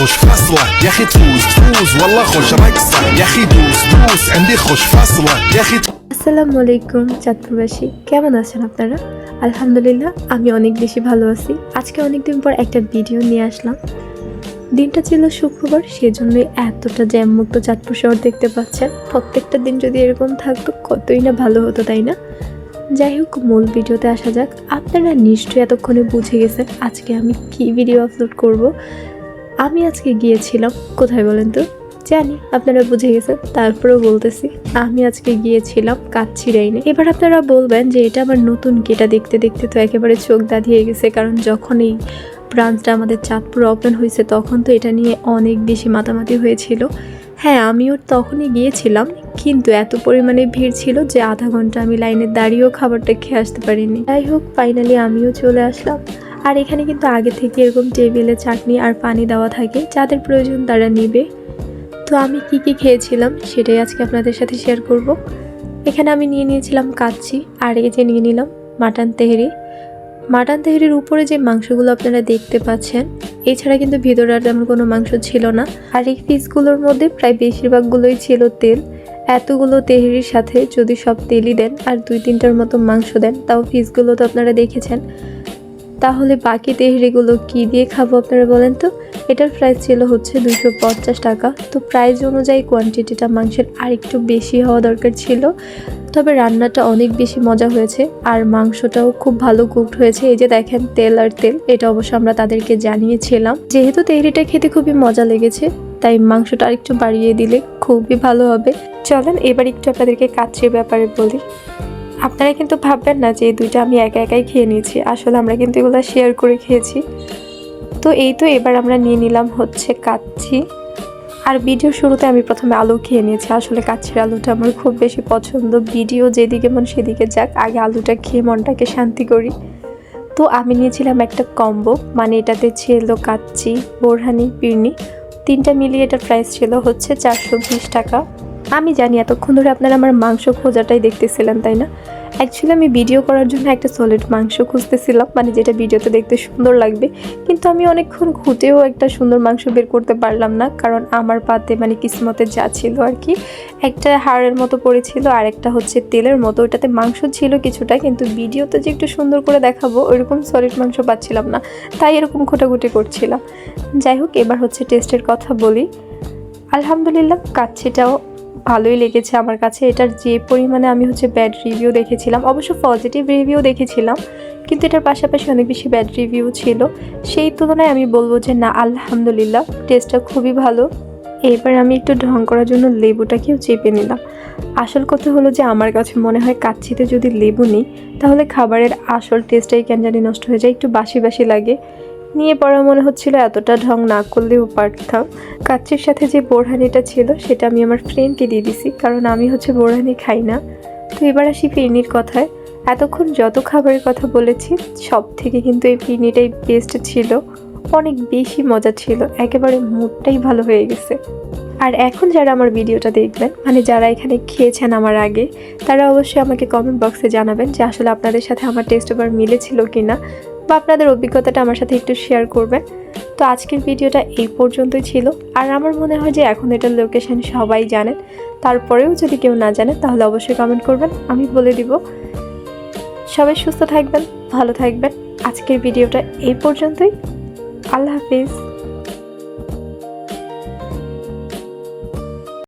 فاصلة يا اخي تفوز تفوز والله خوش رقصة يا اخي دوس دوس عندي خوش فاصلة يا اخي আসসালামু আলাইকুম চাঁদপুরবাসী কেমন আছেন আপনারা আলহামদুলিল্লাহ আমি অনেক বেশি ভালো আছি আজকে অনেকদিন পর একটা ভিডিও নিয়ে আসলাম দিনটা ছিল শুক্রবার সেজন্যই এতটা জ্যামমুক্ত চাঁদপুর শহর দেখতে পাচ্ছেন প্রত্যেকটা দিন যদি এরকম থাকতো কতই না ভালো হতো তাই না যাই হোক মূল ভিডিওতে আসা যাক আপনারা নিশ্চয়ই এতক্ষণে বুঝে গেছেন আজকে আমি কি ভিডিও আপলোড করব আমি আজকে গিয়েছিলাম, কোথায় বলেন তো? জানি, আপনারা বুঝে গেছেন, তারপরেও বলতেছি। আমি আজকে গিয়েছিলাম কাচ্ছিরাইনে এবার আপনারা বলবেন যে এটা আমার নতুন কি? এটা দেখতে দেখতে তো একেবারে চোখ দাঁধিয়ে গেছে, কারণ যখন এই ব্রাঞ্চটা আমাদের চাঁদপুর ওপেন হয়েছে, তখন তো এটা নিয়ে অনেক বেশি মাতামাতি হয়েছিল। হ্যাঁ আমিও তখনই গিয়েছিলাম, কিন্তু এত পরিমাণে ভিড় ছিল যে আধা ঘণ্টা আমি লাইনে দাঁড়িয়েও খাবারটা খেয়ে আসতে পারিনি। যাই হোক ফাইনালি আমিও চলে আসলাম। আর এখানে কিন্তু আগে থেকে এরকম টেবিলে চাটনি আর পানি দেওয়া থাকে, যাদের প্রয়োজন তারা নেবে। তো আমি কি কি খেয়েছিলাম সেটাই আজকে আপনাদের সাথে শেয়ার করব। এখানে আমি নিয়ে নিয়েছিলাম কাচ্চি, আর এই যে নিয়ে নিলাম মাটন তেহরি। মাটন তেহরির উপরে যে মাংসগুলো আপনারা দেখতে পাচ্ছেন, এছাড়া কিন্তু ভিতরে আর তেমন কোনো মাংস ছিল না। আর এই পিসগুলোর মধ্যে প্রায় বেশিরভাগগুলোই ছিল তেল। এতগুলো তেহরির সাথে যদি সব তেলই দেন আর দুই তিনটার মতো মাংস দেন, তাও পিসগুলো তো আপনারা দেখেছেন। তাহলে বাকি তেহরিগুলো কি দিয়ে খাব আপনারা বলেন তো? এটার প্রাইস ছিল হচ্ছে দুশো টাকা। তো প্রাইস অনুযায়ী কোয়ান্টিটিটা মাংসের আর একটু বেশি হওয়া দরকার ছিল। তবে রান্নাটা অনেক বেশি মজা হয়েছে। আর মাংসটাও খুব ভালো কুকড হয়েছে। এই যে দেখেন তেল আর তেল, এটা অবশ্য আমরা তাদেরকে জানিয়েছিলাম। যেহেতু তেহরিটা খেতে খুবই মজা লেগেছে, তাই মাংসটা আর একটু বাড়িয়ে দিলে খুবই ভালো হবে। চলেন এবার একটু আপনাদেরকে কাচ্ছির ব্যাপারে বলি। আপনারা কিন্তু ভাববেন না যে এই দুইটা আমি একা একাই খেয়ে নিয়েছি। আসলে আমরা কিন্তু এগুলো শেয়ার করে খেয়েছি। তো এই তো এবার আমরা নিয়ে নিলাম হচ্ছে কাচ্ছি আর ভিডিও শুরুতে আমি প্রথমে আলু খেয়ে নিয়েছি। আসলে কাচ্ছির আলুটা আমার খুব বেশি পছন্দ। ভিডিও যেদিকে মন সেদিকে যাক, আগে আলুটা খেয়ে মনটাকে শান্তি করি। তো আমি নিয়েছিলাম একটা কম্বো মানে এটাতে ছিল কাচ্চি, বোরহানি, পিরনি। তিনটা মিলিয়ে এটার প্রাইস ছিল হচ্ছে চারশো বিশ টাকা। আমি জানি এতক্ষণ ধরে আপনারা আমার মাংস খোঁজাটাই দেখতেছিলেন, তাই না? অ্যাকচুয়ালি আমি ভিডিও করার জন্য একটা সলিড মাংস খুঁজতেছিলাম মানে যেটা ভিডিওতে দেখতে সুন্দর লাগবে। কিন্তু আমি অনেকক্ষণ খুঁটেও একটা সুন্দর মাংস বের করতে পারলাম না, কারণ আমার পাতে মানে কিসমতে যা ছিল আর কি, একটা হাড়ের মতো পড়েছিল আর একটা হচ্ছে তেলের মতো। ওটাতে মাংস ছিল কিছুটা, কিন্তু ভিডিওতে যে একটু সুন্দর করে দেখাবো, ওইরকম সলিড মাংস পাচ্ছিলাম না। তাই এরকম ঘোটাঘুটি করছিলাম। যাই হোক, এবার হচ্ছে টেস্টের কথা বলি। আলহামদুলিল্লাহ, কাচ্ছিটাও ভালোই লেগেছে আমার কাছে। এটার যে পরিমাণে আমি হচ্ছে ব্যাড রিভিউ দেখেছিলাম, অবশ্য পজিটিভ রিভিউ দেখেছিলাম, কিন্তু এটার পাশাপাশি অনেক বেশি ব্যাড রিভিউ ছিল। সেই তুলনায় আমি বলব যে না, আলহামদুলিল্লাহ টেস্টটা খুবই ভালো। এবার আমি একটু ঢং করার জন্য লেবুটাকেও চেপে নিলাম। আসল কথা হলো যে আমার কাছে মনে হয় কাচ্ছিতে যদি লেবু নিই, তাহলে খাবারের আসল টেস্টটাই কেন জানি নষ্ট হয়ে যায়, একটু বাসি বাসি লাগে। নিয়ে পড়া মনে হচ্ছিল এতটা ঢং না করলেও পারতাম। কাচ্চির সাথে যে বোরহানিটা ছিল, সেটা আমি আমার ফ্রেন্ডকে দিয়ে দিছি, কারণ আমি হচ্ছে বোরহানি খাই না। তো এবার আসি ফিরনির কথায়। এতক্ষণ যত খাবারের কথা বলেছি সব থেকে কিন্তু এই ফিরনিটাই বেস্ট ছিল। অনেক বেশি মজা ছিল, একেবারে মুডটাই ভালো হয়ে গেছে। আর এখন যারা আমার ভিডিওটা দেখবেন মানে যারা এখানে খেয়েছেন আমার আগে, তারা অবশ্যই আমাকে কমেন্ট বক্সে জানাবেন যে আসলে আপনাদের সাথে আমার টেস্ট ওভার মিলেছিল কি না বা আপনাদের অভিজ্ঞতাটা আমার সাথে একটু শেয়ার করবেন। তো আজকের ভিডিওটা এই পর্যন্তই ছিল। আর আমার মনে হয় যে এখন এটার লোকেশান সবাই জানেন। তারপরেও যদি কেউ না জানে, তাহলে অবশ্যই কমেন্ট করবেন। আমি বলে দিব। সবাই সুস্থ থাকবেন, ভালো থাকবেন। আজকের ভিডিওটা এই পর্যন্তই। আল্লাহ হাফিজ।